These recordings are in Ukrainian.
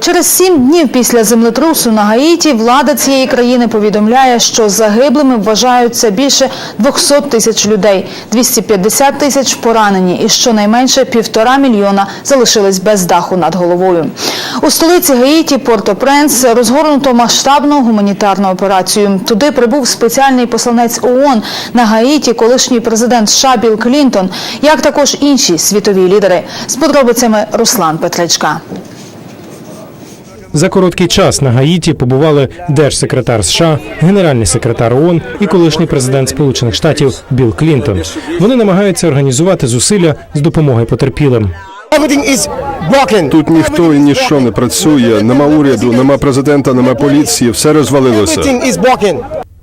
Через сім днів після землетрусу на Гаїті влада цієї країни повідомляє, що загиблими вважаються більше 200 тисяч людей, 250 тисяч поранені і щонайменше півтора мільйона залишились без даху над головою. У столиці Гаїті Порто-Пренс розгорнуто масштабну гуманітарну операцію. Туди прибув спеціальний посланець ООН на Гаїті, колишній президент США Білл Клінтон, як також інші світові лідери. З подробицями Руслан Петричка. За короткий час на Гаїті побували держсекретар США, генеральний секретар ООН і колишній президент Сполучених Штатів Білл Клінтон. Вони намагаються організувати зусилля з допомоги потерпілим. Тут ніхто і ніщо не працює. Нема уряду, нема президента, нема поліції. Все розвалилося.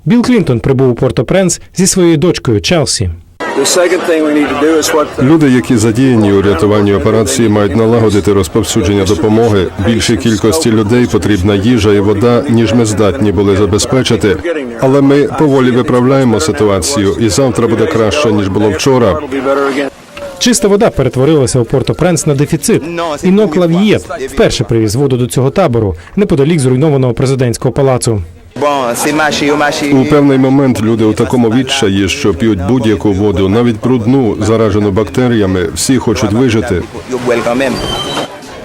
Білл Клінтон прибув у Порто-Пренс зі своєю дочкою Челсі. The second thing we need to do is what the Люди, які задіяні у рятуванні операції, мають налагодити розповсюдження допомоги. Більшій кількості людей потрібна їжа і вода, ніж ми здатні були забезпечити. Але ми поволі виправляємо ситуацію, і завтра буде краще ніж було вчора. Чиста вода перетворилася у Порто-Пренс на дефіцит. Інок Лав'єт вперше привіз воду до цього табору неподалік зруйнованого президентського палацу. У певний момент люди у такому відчаї, що п'ють будь-яку воду, навіть брудну, заражену бактеріями. Всі хочуть вижити.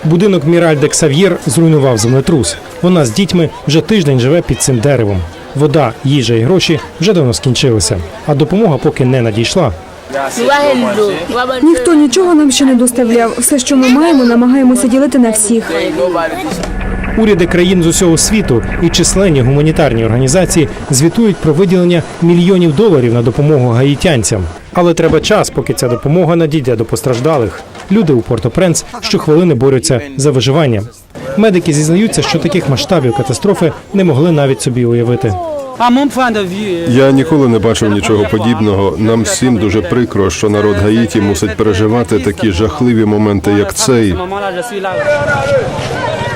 Будинок Міральде Ксав'єр зруйнував землетрус. Вона з дітьми вже тиждень живе під цим деревом. Вода, їжа і гроші вже давно скінчилися, а допомога поки не надійшла. Ніхто нічого нам ще не доставляв. Все, що ми маємо, намагаємося ділити на всіх. Уряди країн з усього світу і численні гуманітарні організації звітують про виділення мільйонів доларів на допомогу гаїтянцям. Але треба час, поки ця допомога надійде до постраждалих. Люди у Порто-Пренс щохвилини борються за виживання. Медики зізнаються, що таких масштабів катастрофи не могли навіть собі уявити. Я ніколи не бачив нічого подібного. Нам всім дуже прикро, що народ Гаїті мусить переживати такі жахливі моменти, як цей.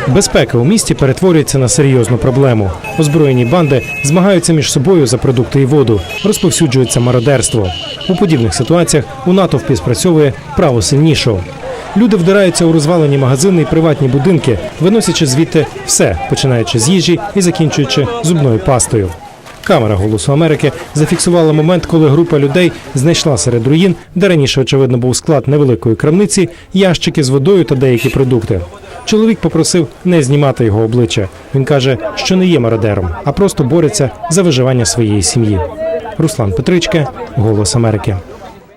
Безпека у місті перетворюється на серйозну проблему. Озброєні банди змагаються між собою за продукти і воду, розповсюджується мародерство. У подібних ситуаціях у натовпі спрацьовує право сильнішого. Люди вдираються у розвалені магазини і приватні будинки, виносячи звідти все, починаючи з їжі і закінчуючи зубною пастою. Камера Голосу Америки зафіксувала момент, коли група людей знайшла серед руїн, де раніше очевидно був склад невеликої крамниці, ящики з водою та деякі продукти. Чоловік попросив не знімати його обличчя. Він каже, що не є мародером, а просто бореться за виживання своєї сім'ї. Руслан Петричка, Голос Америки.